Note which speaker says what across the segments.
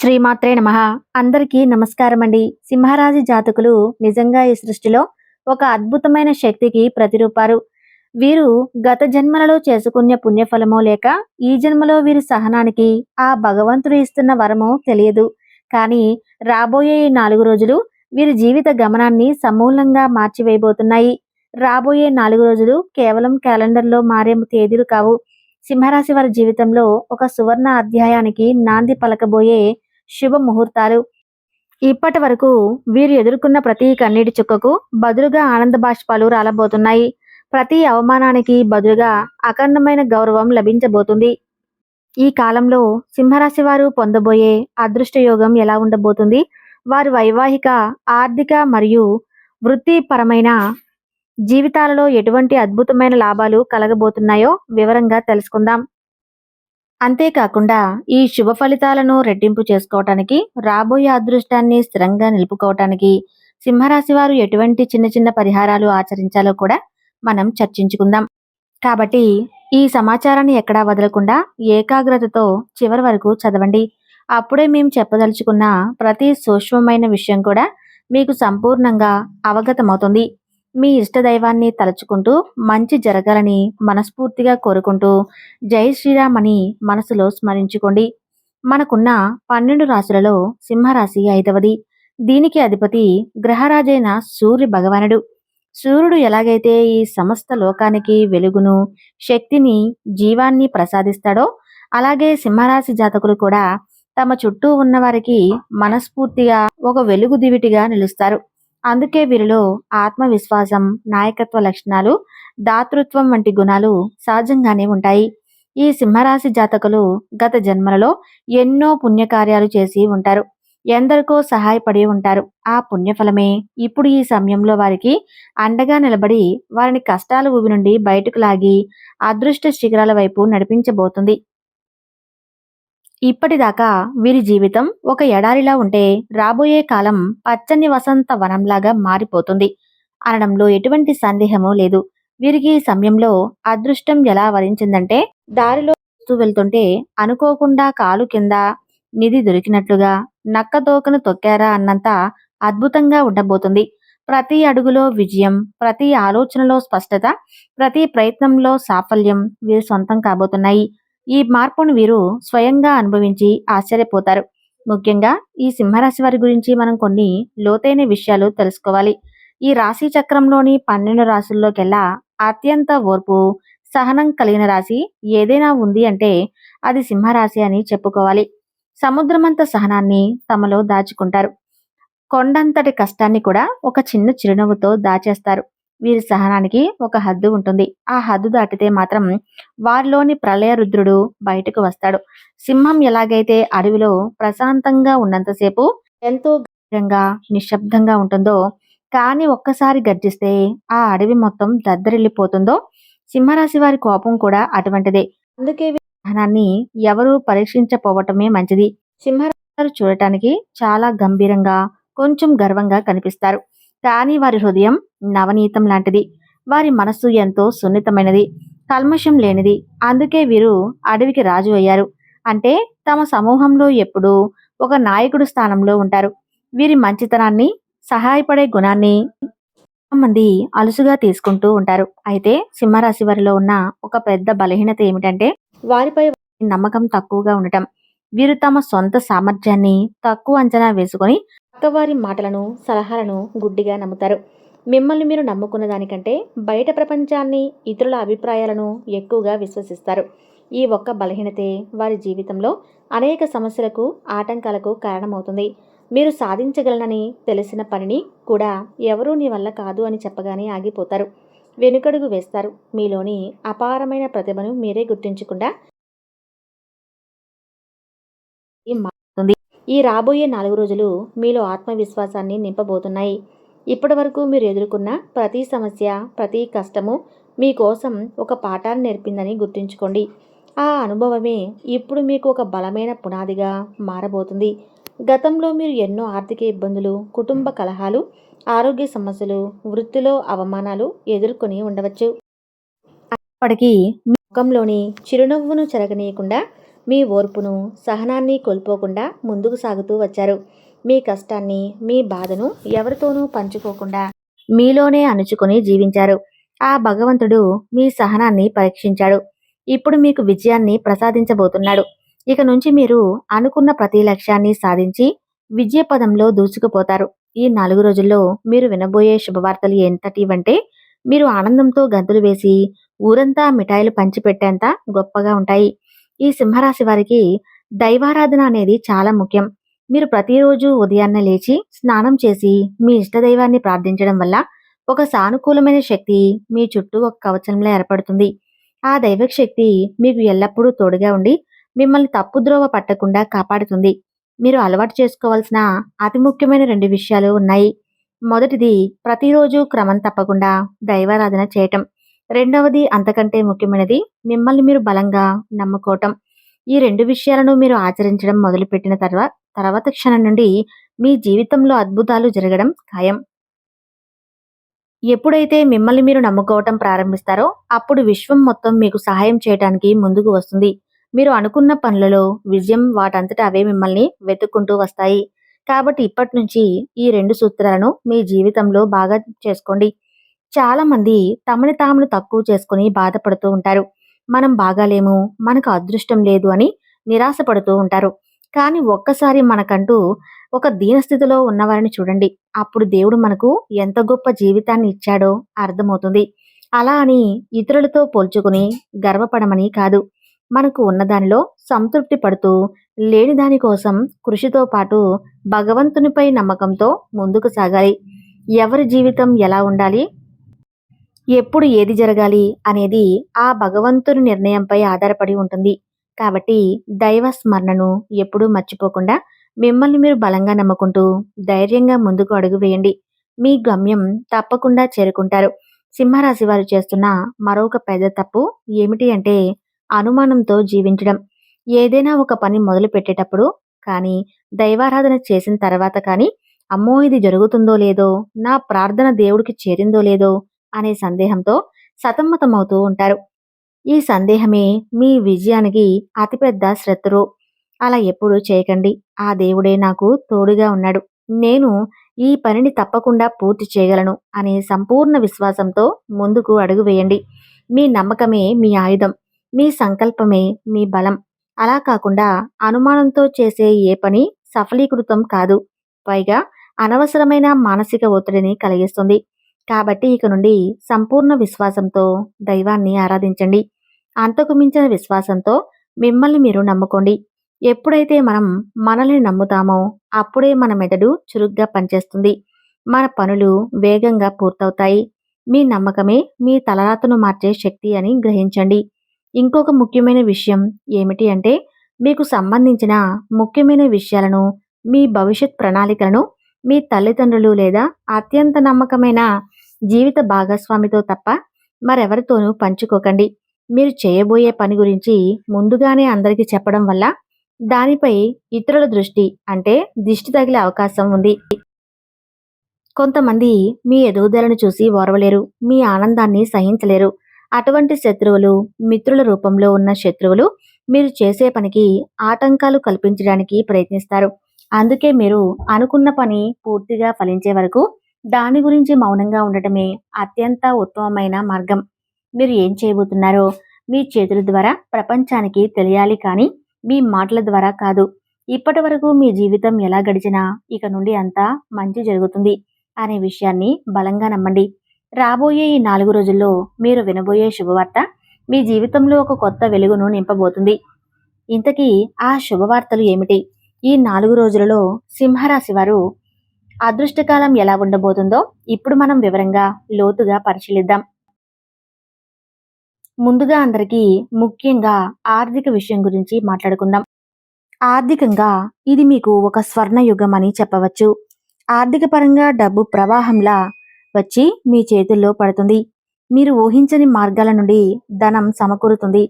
Speaker 1: శ్రీమాత్రే నమ. అందరికీ నమస్కారం అండి సింహరాశి జాతకులు నిజంగా ఈ సృష్టిలో ఒక అద్భుతమైన శక్తికి ప్రతిరూపారు. వీరు గత జన్మలలో చేసుకునే పుణ్యఫలమో లేక ఈ జన్మలో వీరి సహనానికి ఆ భగవంతుడు ఇస్తున్న వరమో తెలియదు. కానీ రాబోయే ఈ నాలుగు రోజులు వీరి జీవిత గమనాన్ని సమూలంగా మార్చివేయబోతున్నాయి. రాబోయే నాలుగు రోజులు కేవలం క్యాలెండర్లో మారే తేదీలు కావు. సింహరాశి వారి జీవితంలో ఒక సువర్ణ అధ్యాయానికి నాంది పలకబోయే శుభ ముహూర్తాలు ఇప్పటి వరకు వీరు ఎదుర్కొన్న ప్రతి కన్నీటి చుక్కకు బదులుగా ఆనంద బాష్పాలు రాలబోతున్నాయి. ప్రతి అవమానానికి బదులుగా అఖండమైన గౌరవం లభించబోతుంది. ఈ కాలంలో సింహరాశి వారు పొందబోయే అదృష్ట యోగం ఎలా ఉండబోతుంది? వారి వైవాహిక ఆర్థిక మరియు వృత్తిపరమైన జీవితాలలో ఎటువంటి అద్భుతమైన లాభాలు కలగబోతున్నాయో వివరంగా తెలుసుకుందాం. అంతేకాకుండా ఈ శుభ ఫలితాలను రెట్టింపు చేసుకోవటానికి రాబోయే అదృష్టాన్ని స్థిరంగా నిలుపుకోవటానికి సింహరాశి వారు ఎటువంటి చిన్న చిన్న పరిహారాలు ఆచరించాలో కూడా మనం చర్చించుకుందాం. కాబట్టి ఈ సమాచారాన్ని ఎక్కడా వదలకుండా ఏకాగ్రతతో చివరి వరకు చదవండి. అప్పుడే మేము చెప్పదలుచుకున్న ప్రతి సూక్ష్మమైన విషయం కూడా మీకు సంపూర్ణంగా అవగతమవుతుంది. మీ ఇష్టదైవాన్ని తలుచుకుంటూ మంచి జరగాలని మనస్ఫూర్తిగా కోరుకుంటూ జై శ్రీరామ్ అని మనసులో స్మరించుకోండి. మనకున్న పన్నెండు రాశులలో సింహరాశి ఐదవది. దీనికి అధిపతి గ్రహరాజైన సూర్య భగవానుడు. సూర్యుడు ఎలాగైతే ఈ సమస్త లోకానికి వెలుగును శక్తిని జీవాన్ని ప్రసాదిస్తాడో అలాగే సింహరాశి జాతకులు కూడా తమ చుట్టూ ఉన్న వారికి మనస్ఫూర్తిగా ఒక వెలుగు దివిటిగా నిలుస్తారు. అందుకే వీరిలో ఆత్మవిశ్వాసం నాయకత్వ లక్షణాలు దాతృత్వం వంటి గుణాలు సహజంగానే ఉంటాయి. ఈ సింహరాశి జాతకులు గత జన్మలలో ఎన్నో పుణ్యకార్యాలు చేసి ఉంటారు. ఎందరికో సహాయపడి ఉంటారు. ఆ పుణ్యఫలమే ఇప్పుడు ఈ సమయంలో వారికి అండగా నిలబడి వారిని కష్టాల ఊబి నుండి బయటకు లాగి అదృష్ట శిఖరాల వైపు నడిపించబోతుంది. ఇప్పటిదాకా వీరి జీవితం ఒక ఎడారిలా ఉంటే రాబోయే కాలం పచ్చని వసంత వనంలాగా మారిపోతుంది. అనడంలో ఎటువంటి సందేహమూ లేదు. వీరికి ఈ సమయంలో అదృష్టం ఎలా వరించిందంటే దారిలో వస్తూ వెళ్తుంటే అనుకోకుండా కాలు కింద నిధి దొరికినట్లుగా నక్క తోకను తొక్కారా అన్నంత అద్భుతంగా ఉండబోతుంది. ప్రతి అడుగులో విజయం ప్రతి ఆలోచనలో స్పష్టత ప్రతి ప్రయత్నంలో సాఫల్యం వీరి సొంతం కాబోతున్నాయి. ఈ మార్పును వీరు స్వయంగా అనుభవించి ఆశ్చర్యపోతారు. ముఖ్యంగా ఈ సింహరాశి వారి గురించి మనం కొన్ని లోతైన విషయాలు తెలుసుకోవాలి. ఈ రాశి చక్రంలోని పన్నెండు రాశుల్లోకెల్లా అత్యంత ఓర్పు సహనం కలిగిన రాశి ఏదైనా ఉంది అంటే అది సింహరాశి అని చెప్పుకోవాలి. సముద్రమంత సహనాన్ని తమలో దాచుకుంటారు. కొండంతటి కష్టాన్ని కూడా ఒక చిన్న చిరునవ్వుతో దాచేస్తారు. వీరి సహనానికి ఒక హద్దు ఉంటుంది. ఆ హద్దు దాటితే మాత్రం వారిలోని ప్రళయ రుద్రుడు బయటకు వస్తాడు. సింహం ఎలాగైతే అడవిలో ప్రశాంతంగా ఉన్నంతసేపు ఎంతో గంభీరంగా నిశ్శబ్దంగా ఉంటుందో కానీ ఒక్కసారి గర్జిస్తే ఆ అడవి మొత్తం దద్దరిల్లిపోతుందో సింహరాశి వారి కోపం కూడా అటువంటిదే. అందుకే సహనాన్ని ఎవరూ పరీక్షించపోవటమే మంచిది. సింహరాశి వారు చూడటానికి చాలా గంభీరంగా కొంచెం గర్వంగా కనిపిస్తారు. కానీ వారి హృదయం నవనీతం లాంటిది. వారి మనస్సు ఎంతో సున్నితమైనది కల్మషం లేనిది. అందుకే వీరు అడవికి రాజు అయ్యారు. అంటే తమ సమూహంలో ఎప్పుడూ ఒక నాయకుడు స్థానంలో ఉంటారు. వీరి మంచితనాన్ని సహాయపడే గుణాన్ని మంది అలుసుగా తీసుకుంటూ ఉంటారు. అయితే సింహరాశి వారిలో ఉన్న ఒక పెద్ద బలహీనత ఏమిటంటే వారిపై నమ్మకం తక్కువగా ఉండటం. వీరు తమ సొంత సామర్థ్యాన్ని తక్కువ అంచనా వేసుకొని పక్కవారి మాటలను సలహాలను గుడ్డిగా నమ్ముతారు. మిమ్మల్ని మీరు నమ్ముకున్న దానికంటే బయట ప్రపంచాన్ని ఇతరుల అభిప్రాయాలను ఎక్కువగా విశ్వసిస్తారు. ఈ ఒక్క బలహీనతే వారి జీవితంలో అనేక సమస్యలకు ఆటంకాలకు కారణమవుతుంది. మీరు సాధించగలనని తెలిసిన పనిని కూడా ఎవరూ నీ వల్ల కాదు అని చెప్పగానే ఆగిపోతారు. వెనుకడుగు వేస్తారు. మీలోని అపారమైన ప్రతిభను మీరే గుర్తించకుండా మారుతుంది ఈ రాబోయే నాలుగు రోజులు మీలో ఆత్మవిశ్వాసాన్ని నింపబోతున్నాయి. ఇప్పటి వరకు మీరు ఎదుర్కొన్న ప్రతి సమస్య ప్రతి కష్టము మీకోసం ఒక పాఠాన్ని నేర్పిందని గుర్తుంచుకోండి. ఆ అనుభవమే ఇప్పుడు మీకు ఒక బలమైన పునాదిగా మారబోతుంది. గతంలో మీరు ఎన్నో ఆర్థిక ఇబ్బందులు కుటుంబ కలహాలు ఆరోగ్య సమస్యలు వృత్తిలో అవమానాలు ఎదుర్కొని ఉండవచ్చు. అప్పటికీ మీ ముఖంలోని చిరునవ్వును చెరగనీయకుండా మీ ఓర్పును సహనాన్ని కోల్పోకుండా ముందుకు సాగుతూ వచ్చారు. మీ కష్టాన్ని మీ బాధను ఎవరితోనూ పంచుకోకుండా మీలోనే అణుచుకుని జీవించారు. ఆ భగవంతుడు మీ సహనాన్ని పరీక్షించాడు. ఇప్పుడు మీకు విజయాన్ని ప్రసాదించబోతున్నాడు. ఇక నుంచి మీరు అనుకున్న ప్రతి లక్ష్యాన్ని సాధించి విజయ పదంలో దూసుకుపోతారు. ఈ నాలుగు రోజుల్లో మీరు వినబోయే శుభవార్తలు ఎంతటివంటే మీరు ఆనందంతో గంతులు వేసి ఊరంతా మిఠాయిలు పంచిపెట్టేంత గొప్పగా ఉంటాయి. ఈ సింహరాశి వారికి దైవారాధన అనేది చాలా ముఖ్యం. మీరు ప్రతిరోజు ఉదయాన్నే లేచి స్నానం చేసి మీ ఇష్టదైవాన్ని ప్రార్థించడం వల్ల ఒక సానుకూలమైన శక్తి మీ చుట్టూ ఒక కవచంలో ఏర్పడుతుంది. ఆ దైవక శక్తి మీకు ఎల్లప్పుడూ తోడుగా ఉండి మిమ్మల్ని తప్పుద్రోవ పట్టకుండా కాపాడుతుంది. మీరు అలవాటు చేసుకోవాల్సిన అతి ముఖ్యమైన రెండు విషయాలు ఉన్నాయి. మొదటిది ప్రతిరోజు క్రమం తప్పకుండా దైవారాధన చేయటం. రెండవది అంతకంటే ముఖ్యమైనది మిమ్మల్ని మీరు బలంగా నమ్ముకోవటం. ఈ రెండు విషయాలను మీరు ఆచరించడం మొదలుపెట్టిన తర్వాత తర్వాత క్షణం నుండి మీ జీవితంలో అద్భుతాలు జరగడం ఖాయం. ఎప్పుడైతే మిమ్మల్ని మీరు నమ్ముకోవటం ప్రారంభిస్తారో అప్పుడు విశ్వం మొత్తం మీకు సహాయం చేయడానికి ముందుకు వస్తుంది. మీరు అనుకున్న పనులలో విజయం వాటంతట అవే మిమ్మల్ని వెతుక్కుంటూ వస్తాయి. కాబట్టి ఇప్పటి నుంచి ఈ రెండు సూత్రాలను మీ జీవితంలో బాగా చేసుకోండి. చాలా మంది తమని తామును తక్కువ చేసుకుని బాధపడుతూ ఉంటారు. మనం బాగాలేము మనకు అదృష్టం లేదు అని నిరాశపడుతూ ఉంటారు. కానీ ఒక్కసారి మనకంటూ ఒక దీనస్థితిలో ఉన్నవారిని చూడండి. అప్పుడు దేవుడు మనకు ఎంత గొప్ప జీవితాన్ని ఇచ్చాడో అర్థమవుతుంది. అలా అని ఇతరులతో పోల్చుకుని గర్వపడమని కాదు. మనకు ఉన్నదానిలో సంతృప్తి పడుతూ లేని దాని కోసం కృషితో పాటు భగవంతునిపై నమ్మకంతో ముందుకు సాగాలి. ఎవరి జీవితం ఎలా ఉండాలి? ఎప్పుడు ఏది జరగాలి అనేది ఆ భగవంతుని నిర్ణయంపై ఆధారపడి ఉంటుంది. కాబట్టి దైవ స్మరణను ఎప్పుడూ మర్చిపోకుండా మిమ్మల్ని మీరు బలంగా నమ్ముకుంటూ ధైర్యంగా ముందుకు అడుగు వేయండి. మీ గమ్యం తప్పకుండా చేరుకుంటారు. సింహరాశి వారు చేస్తున్న మరొక పెద్ద తప్పు ఏమిటి అంటే అనుమానంతో జీవించడం. ఏదైనా ఒక పని మొదలు పెట్టేటప్పుడు కానీ దైవారాధన చేసిన తర్వాత కానీ అమ్మో ఇది జరుగుతుందో లేదో నా ప్రార్థన దేవుడికి చేరిందో లేదో అనే సందేహంతో సతమ్మతమవుతూ ఉంటారు. ఈ సందేహమే మీ విజయానికి అతిపెద్ద శత్రు. అలా ఎప్పుడూ చేయకండి. ఆ దేవుడే నాకు తోడుగా ఉన్నాడు. నేను ఈ పనిని తప్పకుండా పూర్తి చేయగలను అనే సంపూర్ణ విశ్వాసంతో ముందుకు అడుగు వేయండి. మీ నమ్మకమే మీ ఆయుధం. మీ సంకల్పమే మీ బలం. అలా కాకుండా అనుమానంతో చేసే ఏ పని సఫలీకృతం కాదు. పైగా అనవసరమైన మానసిక ఒత్తిడిని కలిగిస్తుంది. కాబట్టి ఇక నుండి సంపూర్ణ విశ్వాసంతో దైవాన్ని ఆరాధించండి. అంతకు మించిన విశ్వాసంతో మిమ్మల్ని మీరు నమ్ముకోండి. ఎప్పుడైతే మనం మనల్ని నమ్ముతామో అప్పుడే మన మెదడు చురుగ్గా పనిచేస్తుంది. మన పనులు వేగంగా పూర్తవుతాయి. మీ నమ్మకమే మీ తలరాతను మార్చే శక్తి అని గ్రహించండి. ఇంకొక ముఖ్యమైన విషయం ఏమిటి అంటే మీకు సంబంధించిన ముఖ్యమైన విషయాలను మీ భవిష్యత్ ప్రణాళికలను మీ తల్లిదండ్రులు లేదా అత్యంత నమ్మకమైన జీవిత భాగస్వామితో తప్ప మరెవరితోనూ పంచుకోకండి. మీరు చేయబోయే పని గురించి ముందుగానే అందరికీ చెప్పడం వల్ల దానిపై ఇతరుల దృష్టి అంటే దిష్టి తగిలే అవకాశం ఉంది. కొంతమంది మీ ఎదుగుదలను చూసి ఓర్వలేరు మీ ఆనందాన్ని సహించలేరు. అటువంటి శత్రువులు మిత్రుల రూపంలో ఉన్న శత్రువులు మీరు చేసే పనికి ఆటంకాలు కల్పించడానికి ప్రయత్నిస్తారు. అందుకే మీరు అనుకున్న పని పూర్తిగా ఫలించే వరకు దాని గురించి మౌనంగా ఉండటమే అత్యంత ఉత్తమమైన మార్గం. మీరు ఏం చేయబోతున్నారో మీ చేతుల ద్వారా ప్రపంచానికి తెలియాలి కానీ మీ మాటల ద్వారా కాదు. ఇప్పటి వరకు మీ జీవితం ఎలా గడిచినా ఇక నుండి అంతా మంచి జరుగుతుంది అనే విషయాన్ని బలంగా నమ్మండి. రాబోయే ఈ నాలుగు రోజుల్లో మీరు వినబోయే శుభవార్త మీ జీవితంలో ఒక కొత్త వెలుగును నింపబోతుంది. ఇంతకీ ఆ శుభవార్తలు ఏమిటి? ఈ నాలుగు రోజులలో సింహరాశి వారు అదృష్టకాలం ఎలా ఉండబోతుందో ఇప్పుడు మనం వివరంగా లోతుగా పరిశీలిద్దాం. ముందుగా అందరికీ ముఖ్యంగా ఆర్థిక విషయం గురించి మాట్లాడుకుందాం. ఆర్థికంగా ఇది మీకు ఒక స్వర్ణ యుగం అని చెప్పవచ్చు. ఆర్థిక పరంగా డబ్బు ప్రవాహంలా వచ్చి మీ చేతుల్లో పడుతుంది. మీరు ఊహించని మార్గాల నుండి ధనం సమకూరుతుంది.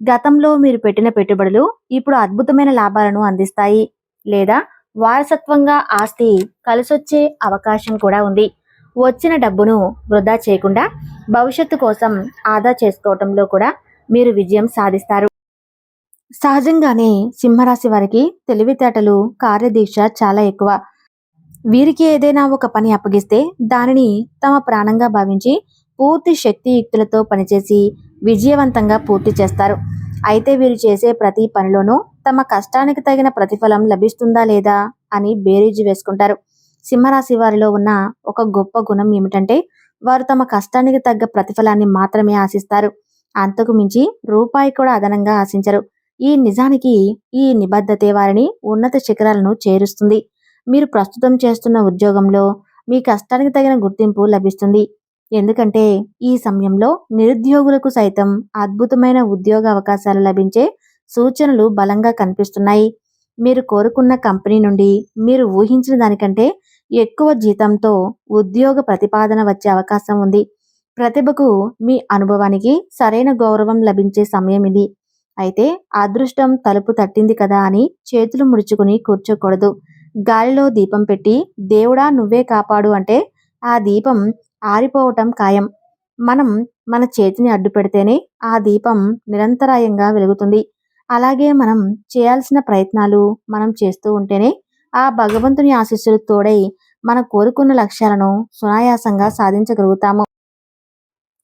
Speaker 1: గతంలో మీరు పెట్టిన పెట్టుబడులు ఇప్పుడు అద్భుతమైన లాభాలను అందిస్తాయి. లేదా వారసత్వంగా ఆస్తి కలిసొచ్చే అవకాశం కూడా ఉంది. వచ్చిన డబ్బును వృధా చేయకుండా భవిష్యత్తు కోసం ఆదా చేసుకోవటంలో కూడా మీరు విజయం సాధిస్తారు. సహజంగానే సింహరాశి వారికి తెలివితేటలు కార్యదీక్ష చాలా ఎక్కువ. వీరికి ఏదైనా ఒక పని అప్పగిస్తే దానిని తమ ప్రాణంగా భావించి పూర్తి శక్తియుక్తులతో పనిచేసి విజయవంతంగా పూర్తి చేస్తారు. అయితే వీరు చేసే ప్రతి పనిలోనూ తమ కష్టానికి తగిన ప్రతిఫలం లభిస్తుందా లేదా అని బేరీజు వేసుకుంటారు. సింహరాశి వారిలో ఉన్న ఒక గొప్ప గుణం ఏమిటంటే వారు తమ కష్టానికి తగ్గ ప్రతిఫలాన్ని మాత్రమే ఆశిస్తారు. అంతకు మించి రూపాయి కూడా అదనంగా ఆశించరు. ఈ నిజానికి ఈ నిబద్ధతే వారిని ఉన్నత శిఖరాలను చేరుస్తుంది. మీరు ప్రస్తుతం చేస్తున్న ఉద్యోగంలో మీ కష్టానికి తగిన గుర్తింపు లభిస్తుంది. ఎందుకంటే ఈ సమయంలో నిరుద్యోగులకు సైతం అద్భుతమైన ఉద్యోగ అవకాశాలు లభించే సూచనలు బలంగా కనిపిస్తున్నాయి. మీరు కోరుకున్న కంపెనీ నుండి మీరు ఊహించిన దానికంటే ఎక్కువ జీతంతో ఉద్యోగ ప్రతిపాదన వచ్చే అవకాశం ఉంది. ప్రతిభకు మీ అనుభవానికి సరైన గౌరవం లభించే సమయం ఇది. అయితే అదృష్టం తలుపు తట్టింది కదా అని చేతులు ముడుచుకుని కూర్చోకూడదు. గాలిలో దీపం పెట్టి దేవుడా నువ్వే కాపాడు అంటే ఆ దీపం ఆరిపోవటం ఖాయం. మనం మన చేతిని అడ్డు పెడితేనే ఆ దీపం నిరంతరాయంగా వెలుగుతుంది. అలాగే మనం చేయాల్సిన ప్రయత్నాలు మనం చేస్తూ ఉంటేనే ఆ భగవంతుని ఆశీస్సులు తోడై మన కోరుకున్న లక్ష్యాలను సునాయాసంగా సాధించగలుగుతాము.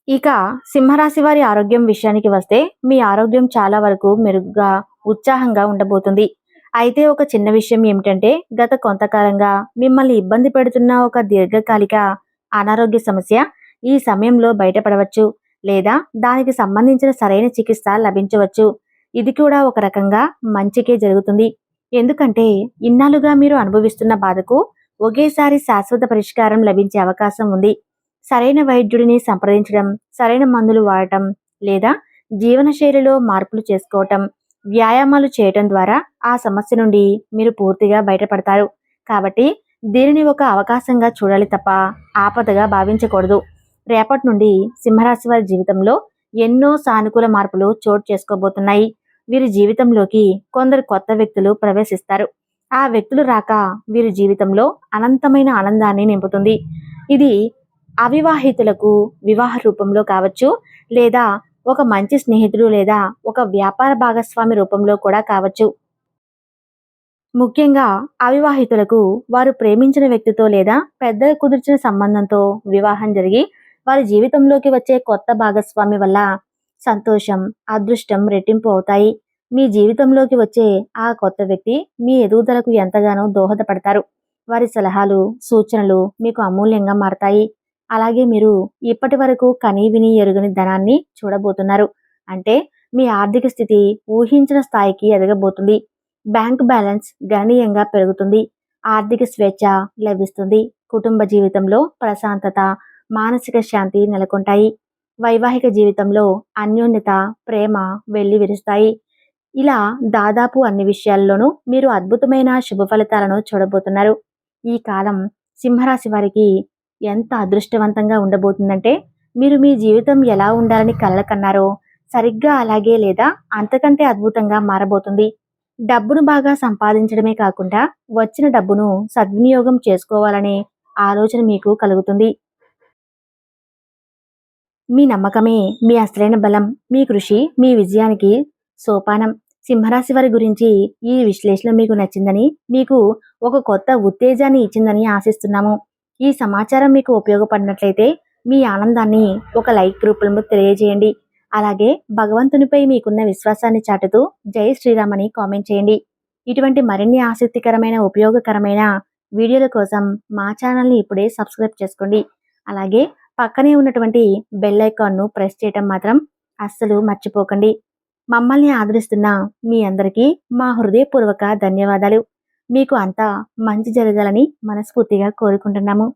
Speaker 1: ఇక సింహరాశి వారి ఆరోగ్యం విషయానికి వస్తే మీ ఆరోగ్యం చాలా వరకు మెరుగ్గా ఉత్సాహంగా ఉండబోతుంది. అయితే ఒక చిన్న విషయం ఏమిటంటే గత కొంతకాలంగా మిమ్మల్ని ఇబ్బంది పెడుతున్న ఒక దీర్ఘకాలిక అనారోగ్య సమస్య ఈ సమయంలో బయటపడవచ్చు లేదా దానికి సంబంధించిన సరైన చికిత్స లభించవచ్చు. ఇది కూడా ఒక రకంగా మంచికే జరుగుతుంది. ఎందుకంటే ఇన్నాళ్ళుగా మీరు అనుభవిస్తున్న బాధకు ఒకేసారి శాశ్వత పరిష్కారం లభించే అవకాశం ఉంది. సరైన వైద్యుడిని సంప్రదించడం సరైన మందులు వాడటం లేదా జీవనశైలిలో మార్పులు చేసుకోవటం వ్యాయామాలు చేయటం ద్వారా ఆ సమస్య నుండి మీరు పూర్తిగా బయటపడతారు. కాబట్టి దీనిని ఒక అవకాశంగా చూడాలి తప్ప ఆపదగా భావించకూడదు. రేపటి నుండి సింహరాశి వారి జీవితంలో ఎన్నో సానుకూల మార్పులు చోటు చేసుకోబోతున్నాయి. వీరి జీవితంలోకి కొందరు కొత్త వ్యక్తులు ప్రవేశిస్తారు. ఆ వ్యక్తులు రాక వీరి జీవితంలో అనంతమైన ఆనందాన్ని నింపుతుంది. ఇది అవివాహితులకు వివాహ రూపంలో కావచ్చు లేదా ఒక మంచి స్నేహితుడు లేదా ఒక వ్యాపార భాగస్వామి రూపంలో కూడా కావచ్చు. ముఖ్యంగా అవివాహితులకు వారు ప్రేమించిన వ్యక్తితో లేదా పెద్దలు కుదిర్చిన సంబంధంతో వివాహం జరిగి వారి జీవితంలోకి వచ్చే కొత్త భాగస్వామి వల్ల సంతోషం అదృష్టం రెట్టింపు అవుతాయి. మీ జీవితంలోకి వచ్చే ఆ కొత్త వ్యక్తి మీ ఎదుగుదలకు ఎంతగానో దోహదపడతారు. వారి సలహాలు సూచనలు మీకు అమూల్యంగా మారతాయి. అలాగే మీరు ఇప్పటి వరకు కనీ విని ఎరుగని ధనాన్ని చూడబోతున్నారు. అంటే మీ ఆర్థిక స్థితి ఊహించిన స్థాయికి ఎదగబోతుంది. బ్యాంక్ బ్యాలెన్స్ గణనీయంగా పెరుగుతుంది. ఆర్థిక స్వేచ్ఛ లభిస్తుంది. కుటుంబ జీవితంలో ప్రశాంతత మానసిక శాంతి నెలకొంటాయి. వైవాహిక జీవితంలో అన్యోన్యత ప్రేమ వెళ్ళి విరుస్తాయి. ఇలా దాదాపు అన్ని విషయాల్లోనూ మీరు అద్భుతమైన శుభ ఫలితాలను చూడబోతున్నారు. ఈ కాలం సింహరాశి వారికి ఎంత అదృష్టవంతంగా ఉండబోతుందంటే మీరు మీ జీవితం ఎలా ఉండాలని కలలకన్నారో సరిగ్గా అలాగే లేదా అంతకంటే అద్భుతంగా మారబోతుంది. డబ్బును బాగా సంపాదించడమే కాకుండా వచ్చిన డబ్బును సద్వినియోగం చేసుకోవాలనే ఆలోచన మీకు కలుగుతుంది. మీ నమ్మకమే మీ అసలైన బలం మీ కృషి మీ విజయానికి సోపానం. సింహరాశి వారి గురించి ఈ విశ్లేషణ మీకు నచ్చిందని మీకు ఒక కొత్త ఉత్తేజాన్ని ఇచ్చిందని ఆశిస్తున్నాము. ఈ సమాచారం మీకు ఉపయోగపడినట్లయితే మీ ఆనందాన్ని ఒక లైక్ రూపంలో తెలియజేయండి. అలాగే భగవంతునిపై మీకున్న విశ్వాసాన్ని చాటుతూ జై శ్రీరామ్ అని కామెంట్ చేయండి. ఇటువంటి మరిన్ని ఆసక్తికరమైన ఉపయోగకరమైన వీడియోల కోసం మా ఛానల్ని ఇప్పుడే సబ్స్క్రైబ్ చేసుకోండి. అలాగే పక్కనే ఉన్నటువంటి బెల్ ఐకాన్ను ప్రెస్ చేయటం మాత్రం అస్సలు మర్చిపోకండి. మమ్మల్ని ఆదరిస్తున్న మీ అందరికీ మా హృదయపూర్వక ధన్యవాదాలు. మీకు అంతా మంచి జరగాలని మనస్ఫూర్తిగా కోరుకుంటున్నాము.